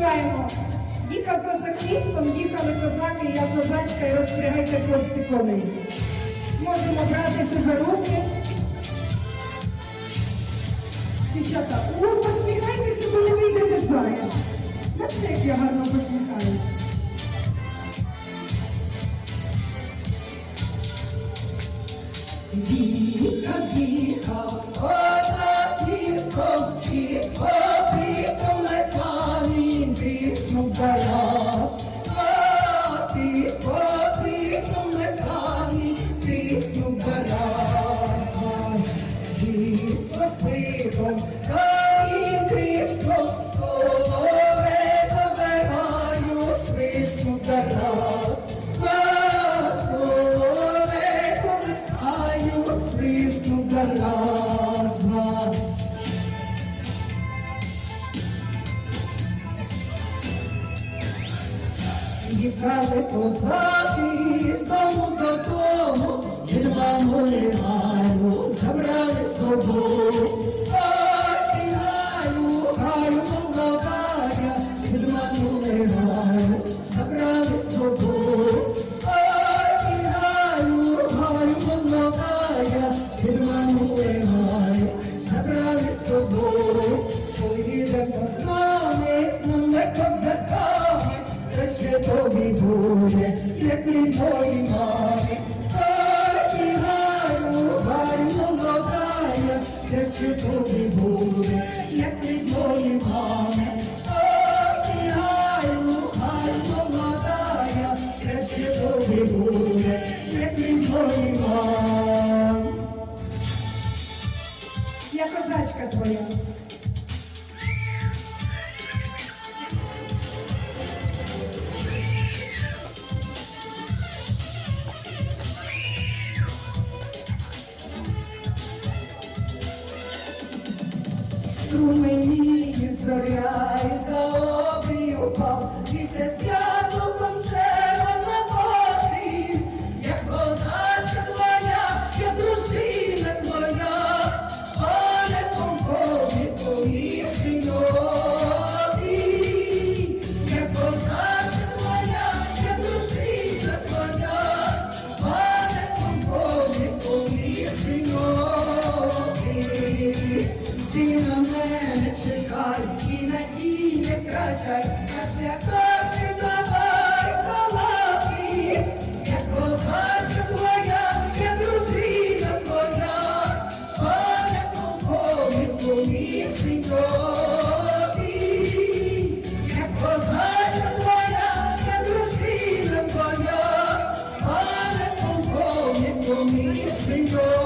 заспіваємо. Їхав козак містом, їхали козаки, я козачка, і розпрягайте хлопці коли. Можемо братися за руки. Дівчата, о, посміхайтеся, бо не вийдете заміж. Бачите, як я гарно посміхаюся. Віка, віка, козак Їхали козаки з дому додому, Вірвану лігаю, забрали з собою. Ой, гаю, молодая, Вірвану лігаю, забрали собою. Та ще тобі буде, як Струмені зоря і за на мене чекай і надій не втрачай, аж яка давай балаки, як козачка твоя, як дружина твоя, пане полковнику мій синьові, як козачка твоя, як дружина твоя, пане полковнику синьові.